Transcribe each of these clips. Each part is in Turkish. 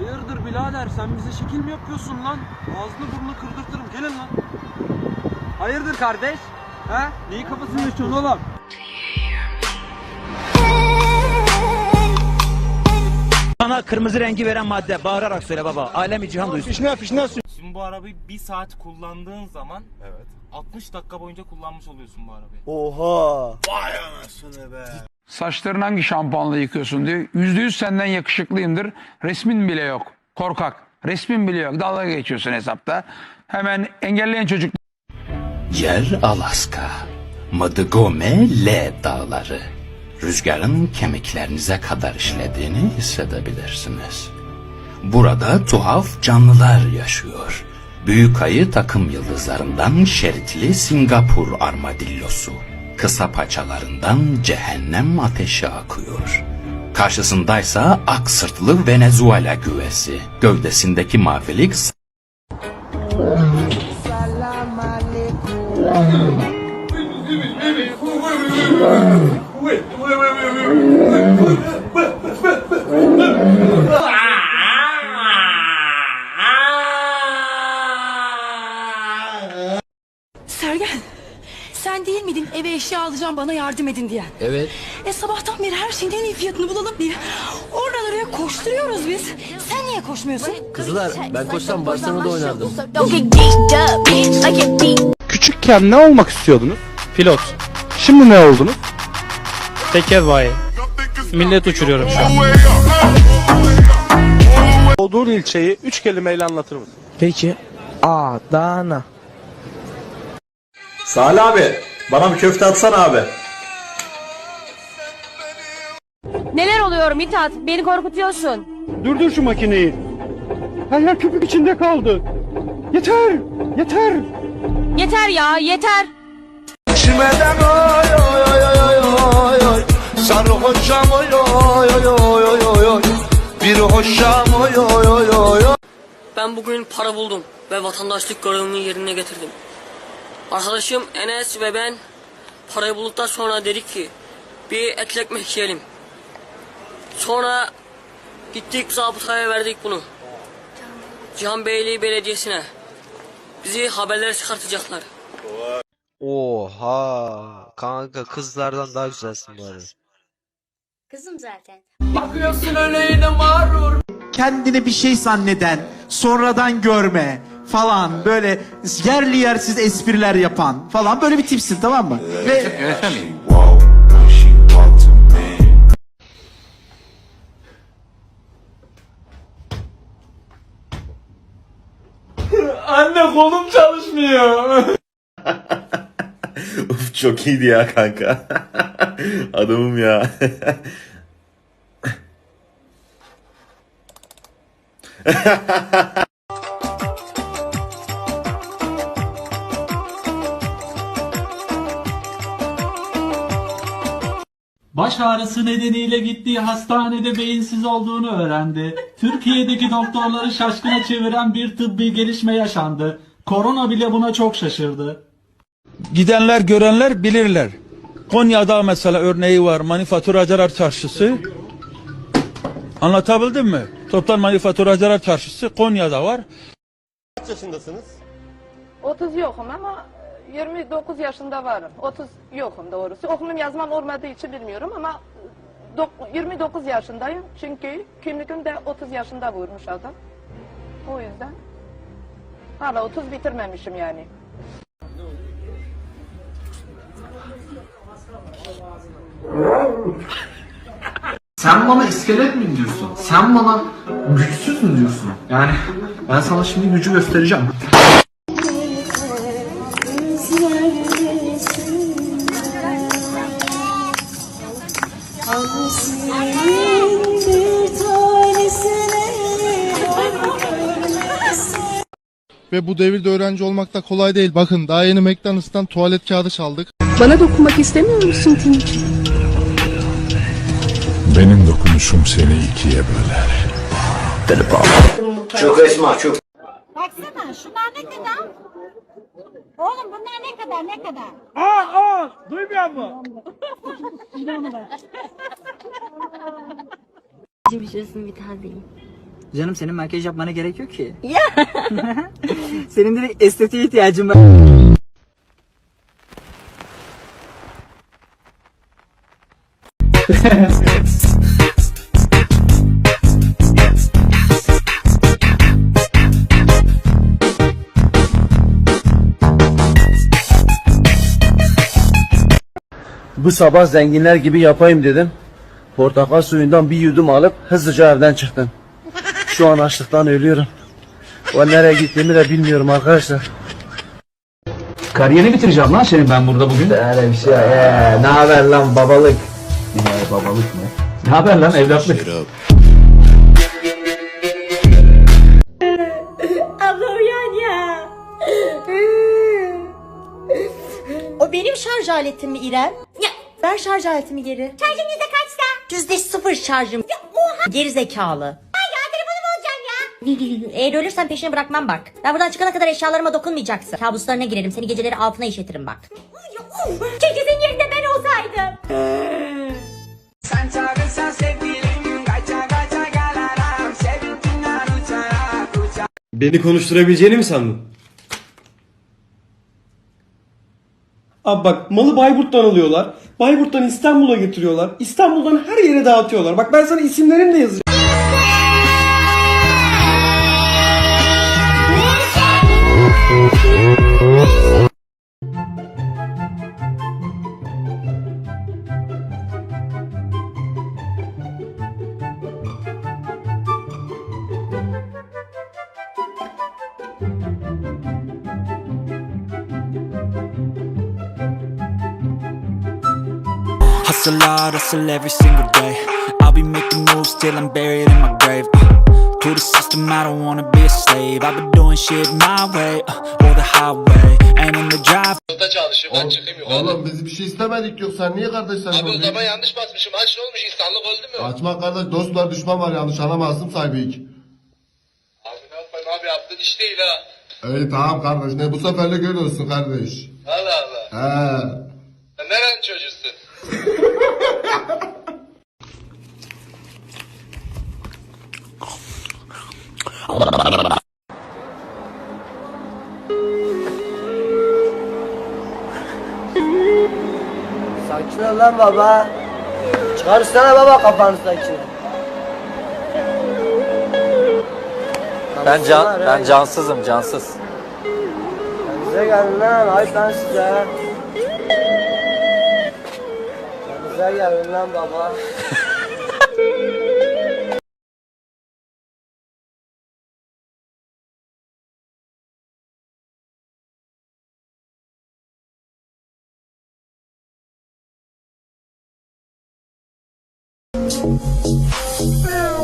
Hayırdır birader sen bize şekil mi yapıyorsun lan? Ağzını burnunu kırdırtırım gelin lan. Hayırdır kardeş? Ha? Neyi kafasını yaşıyorsun oğlum? Bana kırmızı rengi veren madde bağırarak söyle baba. Alemi cihan duysun. Şimdi bu arabayı bir saat kullandığın zaman evet. 60 dakika boyunca kullanmış oluyorsun bu arabayı. Saçlarını hangi şampuanla yıkıyorsun diyor. Yüzde yüz senden yakışıklıyımdır. Resmin bile yok. Korkak. Resmin bile yok. Dalga geçiyorsun hesapta. Hemen engelleyen çocuk Yer Alaska. Madigome L dağları. Rüzgarın kemiklerinize kadar işlediğini hissedebilirsiniz. Burada tuhaf canlılar yaşıyor. Büyük ayı takım yıldızlarından şeritli Singapur armadillosu. Kısa paçalarından cehennem ateşi akıyor. Karşısındaysa ak sırtlı Venezuela güvesi. Gövdesindeki mavilik Sergen, sen değil miydin eve eşya alacağım bana yardım edin diyen? Evet. E sabahtan beri her şeyin en iyi fiyatını bulalım diye. Oradan oraya koşturuyoruz biz. Sen niye koşmuyorsun? Kızlar ben koşsam Barcelona'da oynardım. Küçükken ne olmak istiyordunuz? Pilot. Şimdi ne oldunuz? Teker bayi. Millet uçuruyorum şu an. Doğduğun ilçeyi üç kelimeyle anlatır mısın? Peki. Adana. Salih abi bana bir köfte atsana abi. Neler oluyor Mithat? Beni korkutuyorsun. Durdur şu makineyi. Her yer köpük içinde kaldı. Yeter! Yeter! Yeter ya yeter. İçmeden oy oy oy oy oy oy Sarhoşam oy oy oy oy oy oy oy Bir hoşam oy oy oy oy oy Ben bugün para buldum ve vatandaşlık görevimi yerine getirdim. Arkadaşım Enes ve ben parayı bulduktan sonra dedik ki bir etli ekmek yiyelim. Sonra gittik zabıtaya verdik bunu. Cihan Beyliği Belediyesi'ne. Bizi haberlere çıkartacaklar. Oha. Kanka kızlardan daha güzelsin arada. Kızım zaten. kendini bir şey zanneden, sonradan görme falan böyle yerli yersiz espriler yapan falan böyle bir tipsin tamam mı? Ve Anne kolum çalışmıyor. Uf çok iyiydi ya kanka. Adamım ya. Baş ağrısı nedeniyle gittiği hastanede beyinsiz olduğunu öğrendi. Türkiye'deki doktorları şaşkına çeviren bir tıbbi gelişme yaşandı. Korona bile buna çok şaşırdı. Gidenler görenler bilirler. Konya'da mesela örneği var manifaturacılar çarşısı. Anlatabildim mi? Toptan manifaturacılar çarşısı Konya'da var. Kaç yaşındasınız? 30 yokum ama 29 yaşında varım. 30 yokum doğrusu. Okumum yazmam olmadığı için bilmiyorum ama dok- 29 yaşındayım. Çünkü kimlikim de 30 yaşında vurmuş adam. O yüzden hala 30 bitirmemişim yani. sen bana iskelet mi diyorsun? Sen bana güçsüz mü diyorsun? Yani ben sana şimdi gücü göstereceğim. Ve bu devirde öğrenci olmak da kolay değil. Bakın daha yeni McDonald's'tan tuvalet kağıdı çaldık. Bana dokunmak istemiyor musun Tinç? Benim dokunuşum seni ikiye böler. Çok esma çok. Baksana şunlar ne kadar? Oğlum bunlar ne kadar ne kadar? Aa aa duymuyor mu? Geçmişiyorsun bir tane değil. Canım senin makyaj yapmana gerek yok ki. senin direkt estetiğe ihtiyacın var. Bu sabah zenginler gibi yapayım dedim. Portakal suyundan bir yudum alıp hızlıca evden çıktım. Şu an açlıktan ölüyorum. O nereye gittiğimi de bilmiyorum arkadaşlar. Kariyerini bitireceğim lan senin ben burada bugün. Öyle bir şey. Ee, ne haber lan babalık? babalık mı? Ne haber lan evlatlık? Abla uyan ya. O benim şarj aletim mi İrem? Ver şarj aletimi geri. Şarjın yüzde kaçta? Yüzde sıfır şarjım. Ya oha. Geri zekalı. Ya telefonumu alacaksın ya. Eğer ölürsen peşine bırakmam bak. Ben buradan çıkana kadar eşyalarıma dokunmayacaksın. Kabuslarına girerim. Seni geceleri altına işletirim bak. Keşke senin yerinde ben olsaydım. Beni konuşturabileceğini mi sandın? Abi bak malı Bayburt'tan alıyorlar. Bayburt'tan İstanbul'a getiriyorlar. İstanbul'dan her yere dağıtıyorlar. Bak ben sana isimlerini de yazacağım. Hustle hard, hustle every single day. I'll be making moves till I'm buried in my grave. Uh, to the system, I don't wanna be a slave. I've been doing shit my way, uh, or the highway. And in the drive. Oğlum biz bir şey istemedik yok sen niye kardeşler Abi o zaman yanlış basmışım aç ne olmuş insanlık öldü mü? Açma kardeş dostlar düşman var yanlış anlamazsın sahibik. Abi ne yapayım abi yaptığın iş değil ha. İyi tamam kardeş ne bu seferlik öyle olsun kardeş. Allah Allah. He. Sen neren çocuğusun? Sakin ol lan baba. Çıkarsana baba kafanı sakin. Ben can, ben cansızım, cansız. Bize gelin lan ay ben size. Bize gelin lan baba. Bakar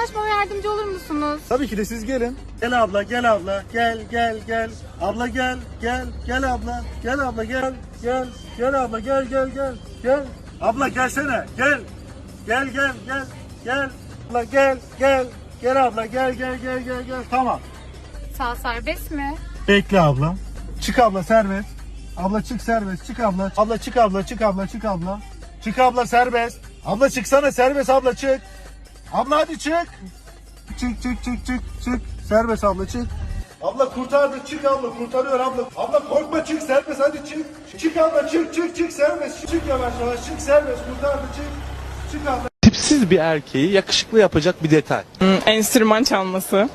Yanaşmama yardımcı olur musunuz? Tabii ki de siz gelin. Gel abla gel abla gel gel gel. Abla gel gel gel abla gel abla gel gel gel abla gel gel gel gel. Abla gelsene gel. Gel gel gel gel. Abla gel gel gel abla gel gel gel gel gel. Tamam. Sağ serbest mi? Bekle abla. Çık abla serbest. Abla çık serbest. Çık abla. Abla çık abla çık abla çık abla. Çık abla serbest. Abla çıksana serbest abla çık. Abla hadi çık. Çık çık çık çık çık. Serbest abla çık. Abla kurtardı çık abla kurtarıyor abla. Abla korkma çık serbest hadi çık. Çık abla çık çık çık serbest. Çık yavaş yavaş çık serbest kurtardı çık. Çık abla. Tipsiz bir erkeği yakışıklı yapacak bir detay. enstrüman çalması.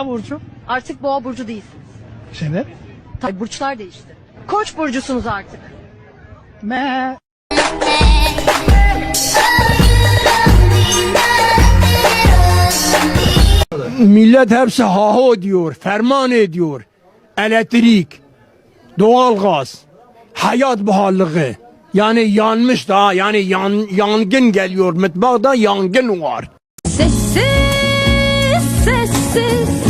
Boğa burcu. Artık boğa burcu değilsiniz. Sebep? Tabii burçlar değişti. Koç burcusunuz artık. Me. Millet hepsi haho diyor, ferman ediyor. Elektrik, doğalgaz, hayat pahalılığı. Yani yanmış da yani yan, yangın geliyor. Mutfakta yangın var. Sessiz sessiz